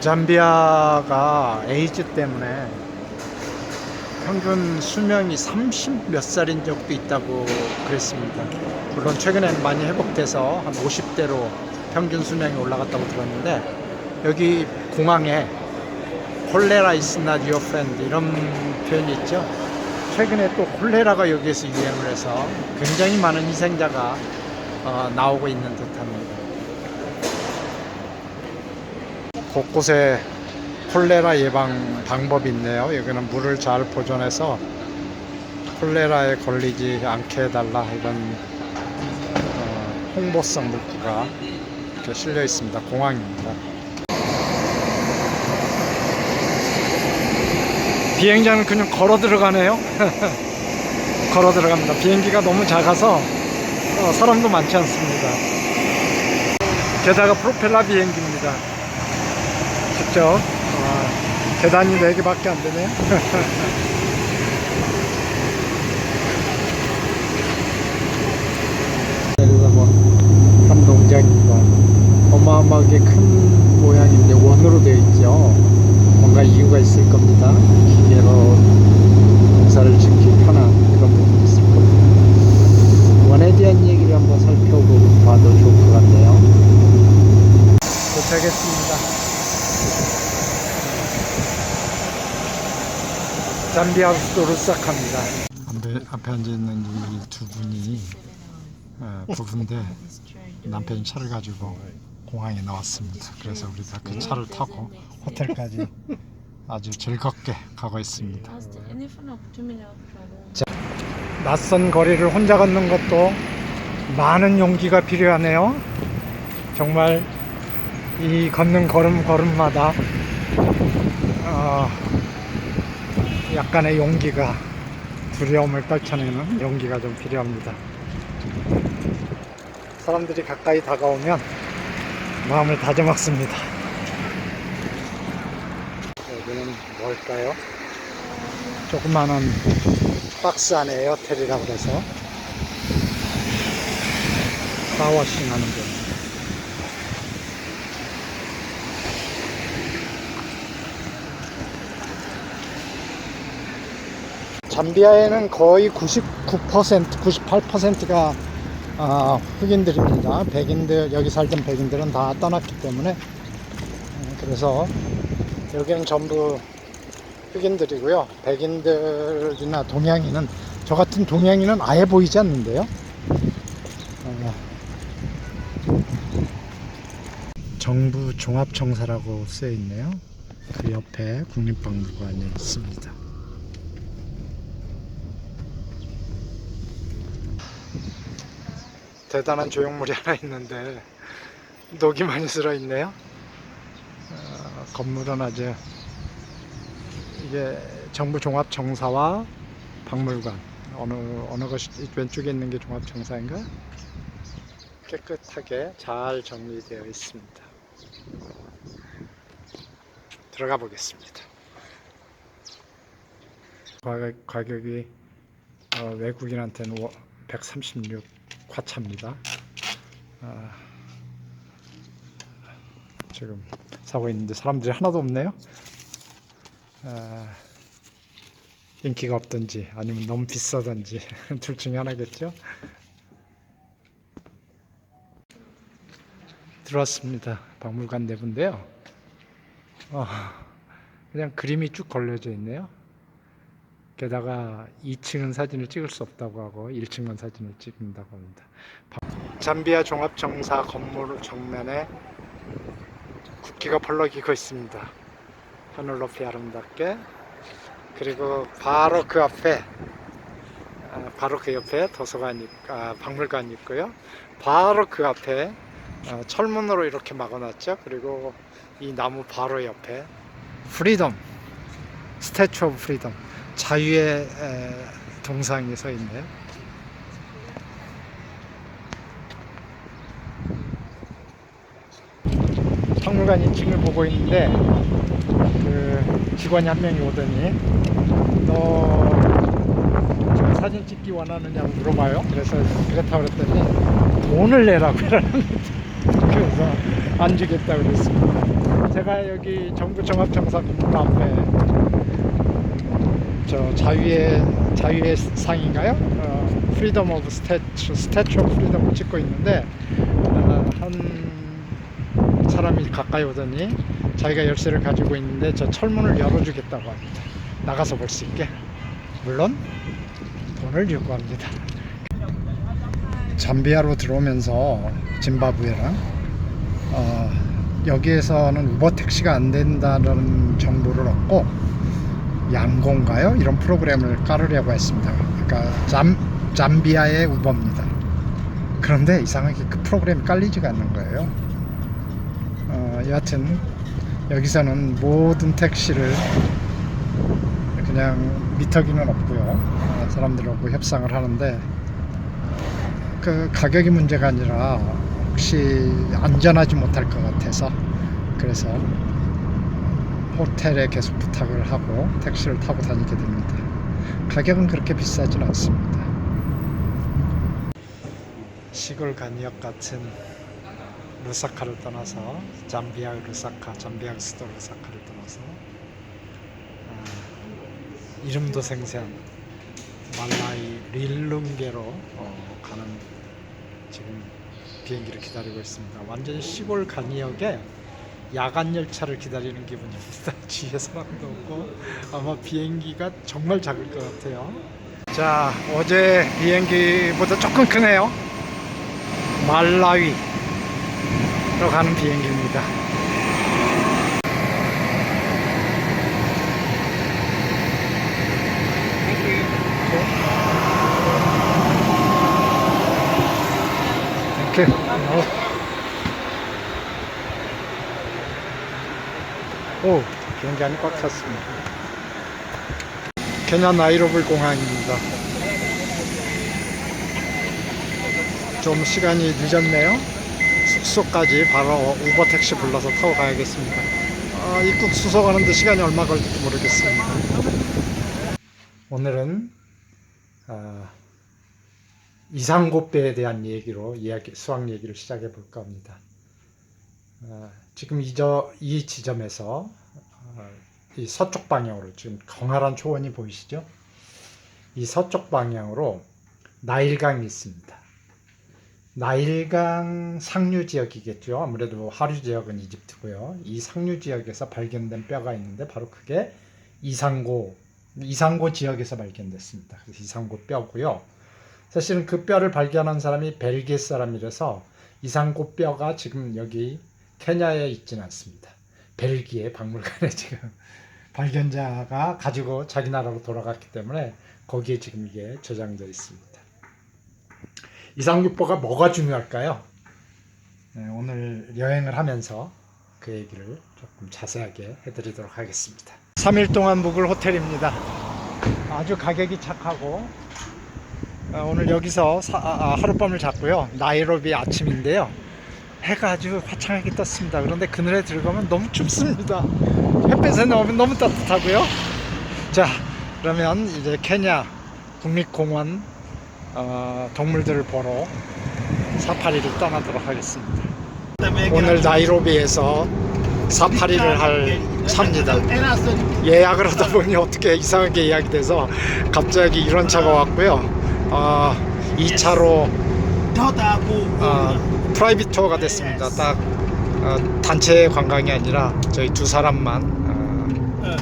잠비아가 에이즈 때문에 평균 수명이 30 몇 살인 적도 있다고 그랬습니다. 물론 최근엔 많이 회복돼서 한 50대로 평균 수명이 올라갔다고 들었는데 여기 공항에 콜레라 your friend 이런 표현이 있죠. 최근에 또 콜레라가 여기에서 유행을 해서 굉장히 많은 희생자가 어, 나오고 있는 듯합니다. 곳곳에 콜레라 예방 방법이 있네요. 여기는 물을 잘 보존해서 콜레라에 걸리지 않게 해달라 이런 어, 홍보성 문구가 이렇게 실려 있습니다. 공항입니다. 비행장은 그냥 걸어 들어가네요. 걸어 들어갑니다. 비행기가 너무 작아서 어, 사람도 많지 않습니다. 게다가 프로펠러 비행기입니다. 직접 어, 계단이 4개밖에 안 되네요. 한 농장입니다. 어마어마하게 큰 모양인데 원으로 되어 있죠. 뭔가 이유가 있을 겁니다. 기계로 농사를 짓기 편한 그런 부분이 있을 겁니다. 원에 대한 얘기를 한번 살펴보고 봐도 좋을 것 같네요. 도착했습니다. 잠비아 수도를 시작합니다. 앞에, 앞에 앉아 있는 이 두 분이 어, 부부인데 남편이 차를 가지고 공항에 나왔습니다. 그래서 우리 다그 차를 타고 호텔까지 아주 즐겁게 가고 있습니다. 낯선 거리를 혼자 걷는 것도 많은 용기가 필요하네요. 정말 이 걷는 걸음 걸음마다 어, 약간의 용기가 두려움을 떨쳐내는 용기가 좀 필요합니다. 사람들이 가까이 다가오면 마음을 다져먹습니다. 여기는 뭘까요? 조그마한 박스 안에 에어텔이라고 해서 카워싱 하는 데 잠비아에는 거의 99%, 98%가 아, 흑인들입니다. 백인들, 여기 살던 백인들은 다 떠났기 때문에. 음, 그래서 여기는 전부 흑인들이고요. 백인들이나 동양인은, 저 같은 동양인은 아예 보이지 않는데요. 어, 정부 종합청사라고 쓰여 있네요. 그 옆에 국립박물관이 있습니다. 대단한 조형물이 하나 있는데 녹이 많이 쓸어 있네요. 어, 건물은 아주 이게 정부 종합 정사와 박물관 어느 어느 것이 왼쪽에 있는 게 종합 정사인가 깨끗하게 잘 정리되어 있습니다. 들어가 보겠습니다. 가격, 가격이 어, 외국인한테는 136 과차입니다. 아, 지금 사고 있는데 사람들이 하나도 없네요. 아, 인기가 없든지 아니면 너무 비싸든지 둘 중에 하나겠죠. 들어왔습니다. 박물관 내부인데요. 어, 그냥 그림이 쭉 걸려져 있네요. 게다가 2층은 사진을 찍을 수 없다고 하고 1층만 사진을 찍는다고 합니다. 잠비아 종합정사 건물 정면에 국기가 펄럭이고 있습니다. 하늘 높이 아름답게 그리고 바로 그 앞에 아, 바로 그 옆에 도서관 아, 박물관이 있고요. 바로 그 앞에 어, 철문으로 이렇게 막아놨죠. 그리고 이 나무 바로 옆에 프리덤 스태츄 오브 프리덤 자유의 에, 동상이 서 있네요. 박물관 2층을 보고 있는데 그 직원이 한 명이 오더니 너 사진 찍기 원하느냐고 물어봐요. 그래서 그렇다고 그랬더니 돈을 내라고 그러는 거죠. 그래서 안 주겠다고 그랬습니다. 제가 여기 정부 종합정사 공무 앞에 저 자유의 자유의 상인가요? 어, 프리덤 오브 스태츄 스태츄 오브 프리덤을 찍고 있는데 어, 한 사람이 가까이 오더니 자기가 열쇠를 가지고 있는데 저 철문을 열어주겠다고 합니다. 나가서 볼 수 있게. 물론 돈을 요구합니다. 잠비아로 들어오면서 짐바브웨랑 어, 여기에서는 우버 택시가 안 된다는 정보를 얻고 양공가요? 이런 프로그램을 깔으려고 했습니다. 그러니까 잠, 잠비아의 우버입니다. 그런데 이상하게 그 프로그램이 깔리지가 않는 거예요. 어, 여하튼 여기서는 모든 택시를 그냥 미터기는 없고요. 어, 사람들하고 협상을 하는데 그 가격이 문제가 아니라 혹시 안전하지 못할 것 같아서 그래서 호텔에 계속 부탁을 하고 택시를 타고 다니게 됩니다. 가격은 그렇게 비싸진 않습니다. 시골 간이역 같은 루사카를 떠나서 잠비아 루사카, 잠비아 수도 루사카를 떠나서 아, 이름도 생소한 말라이 릴룽게로 어, 가는 지금 비행기를 기다리고 있습니다. 완전히 시골 간이역에 야간 열차를 기다리는 기분입니다. 뒤에 사람도 없고 아마 비행기가 정말 작을 것 같아요. 자, 어제 비행기보다 조금 크네요. 말라위로 가는 비행기입니다. 이렇게 오 안이 꽉 찼습니다. 케냐 나이로비 공항입니다. 좀 시간이 늦었네요. 숙소까지 바로 우버 택시 불러서 타고 가야겠습니다. 아, 입국 수속 하는데 시간이 얼마 걸릴지 모르겠습니다. 오늘은 아, 이상고배에 대한 얘기로 이야기, 수학 얘기를 시작해 볼까 합니다. 아, 지금 이, 저, 이 지점에서 아, 이 서쪽 방향으로 지금 광활한 초원이 보이시죠? 이 서쪽 방향으로 나일강이 있습니다. 나일강 상류 지역이겠죠. 아무래도 하류 지역은 이집트고요. 이 상류 지역에서 발견된 뼈가 있는데 바로 그게 이상고 이상고 지역에서 발견됐습니다. 그래서 이상고 뼈고요. 사실은 그 뼈를 발견한 사람이 벨기에 사람이라서 이상고 뼈가 지금 여기 케냐에 있지는 않습니다. 벨기에 박물관에 지금 발견자가 가지고 자기 나라로 돌아갔기 때문에 거기에 지금 이게 저장되어 있습니다. 이상육보가 뭐가 중요할까요? 네, 오늘 여행을 하면서 그 얘기를 조금 자세하게 해드리도록 하겠습니다. 3일 동안 묵을 호텔입니다. 아주 가격이 착하고 어, 오늘 여기서 사- 아, 아, 하룻밤을 잤고요. 나이로비 아침인데요. 해가 아주 화창하게 떴습니다. 그런데 그늘에 들어가면 너무 춥습니다. 햇빛에 나오면 너무 따뜻하고요. 자, 그러면 이제 케냐 국립공원 어, 동물들을 보러 사파리를 떠나도록 하겠습니다. 오늘 나이로비에서 사파리를 할 차입니다. 예약을 하다 보니 어떻게 이상하게 예약이 돼서 갑자기 이런 차가 왔고요. 어, 이 차로 어, 프라이빗 투어가 됐습니다. 딱 어, 단체 관광이 아니라 저희 두 사람만 어,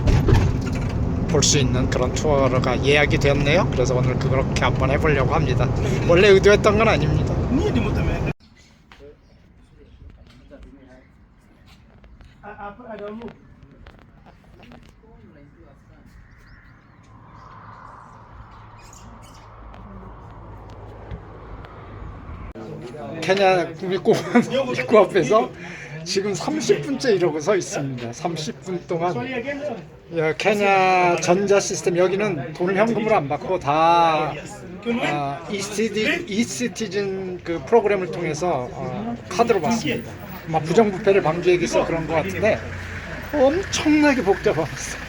볼수 있는 그런 투어가 예약이 되었네요. 그래서 오늘 그렇게 한번 해보려고 합니다. 원래 의도했던 건 아닙니다. 케냐 국립공원 입구 앞에서 지금 30분째 이러고 서 있습니다. 30분 동안 야, 케냐 전자 시스템 여기는 돈을 현금으로 안 받고 다 아, 이시티 이시티즌 그 프로그램을 통해서 어, 카드로 받습니다. 막 부정부패를 방지하기 위해서 그런 것 같은데 엄청나게 복잡합니다.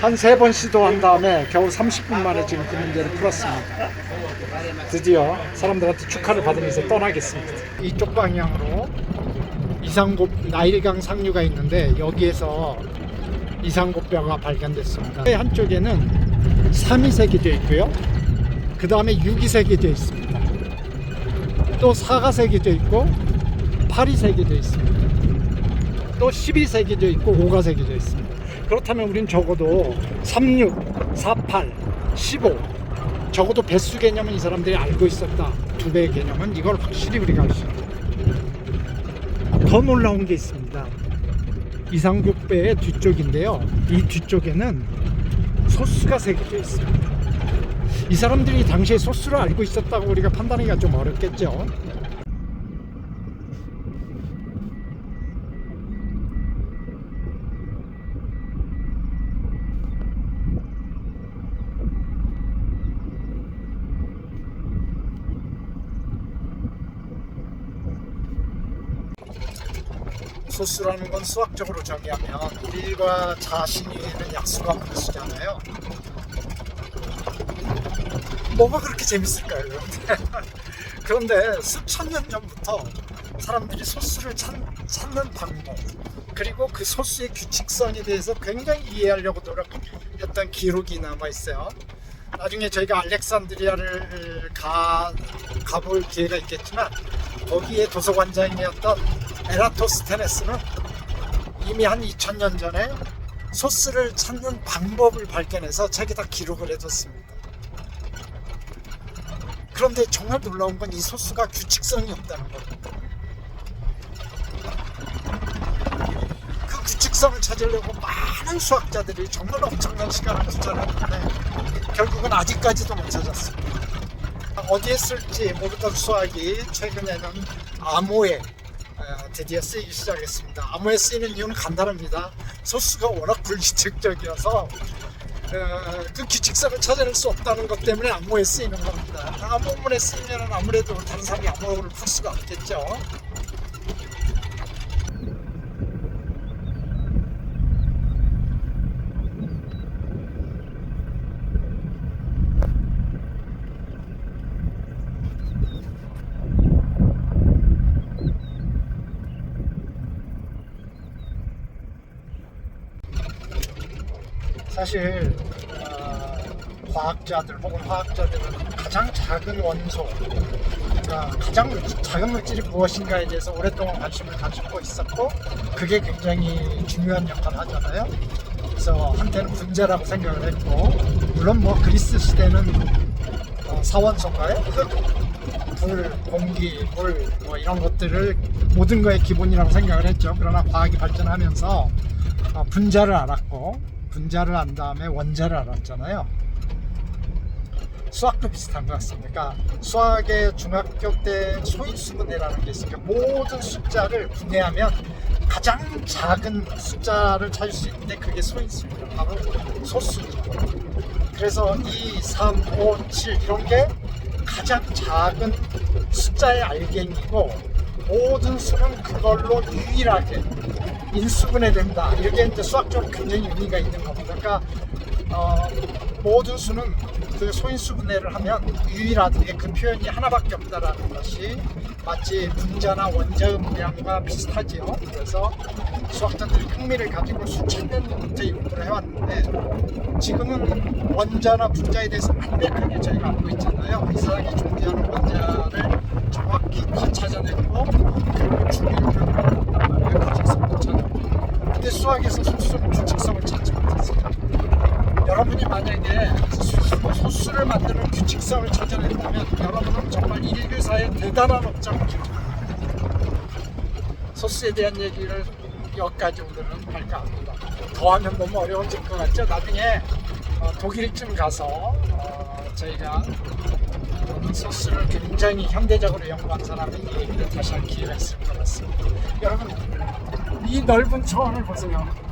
한 세 번 시도한 다음에 겨우 30분 만에 지금 그 문제를 풀었습니다. 드디어 사람들한테 축하를 받으면서 떠나겠습니다. 이쪽 방향으로 이상곱 나일강 상류가 있는데 여기에서 이상곱뼈가 발견됐습니다. 한쪽에는 3이 새겨져 있고요. 그 다음에 6이 새겨져 있습니다. 또 4가 새겨져 있고 8이 새겨져 있습니다. 또 10이 새겨져 있고 5가 새겨져 있습니다. 그렇다면 우린 적어도 36, 48, 15 적어도 배수 개념은 이 사람들이 알고 있었다. 두 배의 개념은 이걸 확실히 우리가 알 수 있다. 더 놀라운 게 있습니다. 이상급배의 뒤쪽인데요. 이 뒤쪽에는 소스가 새겨져 있습니다. 이 사람들이 당시에 소스를 알고 있었다고 우리가 판단하기가 좀 어렵겠죠. 소수라는 건 수학적으로 정의하면 일과 자신이는 약수가 분수잖아요. 뭐가 그렇게 재밌을까요? 그런데 수천 년 전부터 사람들이 소수를 찾, 찾는 방법 그리고 그 소수의 규칙성에 대해서 굉장히 이해하려고 노력했던 기록이 남아 있어요. 나중에 저희가 알렉산드리아를 가 가볼 기회가 있겠지만 거기에 도서관장이었던 에라토스테네스는 이미 한 2000년 전에 소스를 찾는 방법을 발견해서 책에다 기록을 해뒀습니다. 그런데 정말 놀라운 건 이 소스가 규칙성이 없다는 겁니다. 그 규칙성을 찾으려고 많은 수학자들이 정말 엄청난 시간을 투자를 했는데 결국은 아직까지도 못 찾았습니다. 어디에 쓸지 모르던 수학이 최근에는 암호에 어, 드디어 쓰이기 시작했습니다. 암호에 쓰이는 이유는 간단합니다. 소수가 워낙 불규칙적이어서 어, 그 규칙성을 찾아낼 수 없다는 것 때문에 암호에 쓰이는 겁니다. 암호문에 쓰이면 아무래도 다른 사람이 암호를 풀 수가 없겠죠. 사실 어, 과학자들 혹은 화학자들은 가장 작은 원소, 그러니까 가장 작은 물질이 무엇인가에 대해서 오랫동안 관심을 가지고 있었고 그게 굉장히 중요한 역할을 하잖아요. 그래서 한때는 분자라고 생각을 했고 물론 뭐 그리스 시대는 어? 흙, 불, 공기, 물 뭐 이런 것들을 모든 거의 기본이라고 생각을 했죠. 그러나 과학이 발전하면서 어, 분자를 알았고 분자를 안 다음에 원자를 알았잖아요. 수학도 비슷한 것 같습니다. 그러니까 수학의 중학교 때 소인수분해라는 게 있으니까 모든 숫자를 분해하면 가장 작은 숫자를 찾을 수 있는데 그게 소인수입니다. 바로 소수죠. 그래서 2, 3, 5, 7 이런 게 가장 작은 숫자의 알갱이고 모든 수는 그걸로 유일하게 인수분해 된다. 이게 이제 수학적으로 굉장히 의미가 있는 겁니다. 그러니까 어, 모든 수는 그 소인수 분해를 하면 유일하게 그 표현이 하나밖에 없다라는 것이 마치 분자나 원자의 모양과 비슷하지요. 그래서 수학자들이 흥미를 가지고 수천 년부터 연구를 해왔는데 지금은 원자나 분자에 대해서 완벽하게 저희가 알고 있잖아요. 이 세상에 존재하는 원자를 정확히 다 찾아냈고 그리고 주기를 표현한단 말이에요. 규칙성도 찾아내고. 근데 수학에서 소수는 규칙성을 찾지 못했어요. 여러분이 만약에 소- 소수를 만드는 규칙성을 찾아낸다면 여러분은 정말 인류사의 대단한 업적을. 소수에 대한 얘기를 여기까지 오늘은 할까 합니다. 더 하면 너무 어려워질 것 같죠? 나중에 어, 독일쯤 가서 어, 저희가 어, 소스를 굉장히 현대적으로 연구한 사람의 얘기를 다시 할 기회가 있을 것 같습니다. 여러분 이 넓은 초원을 보세요.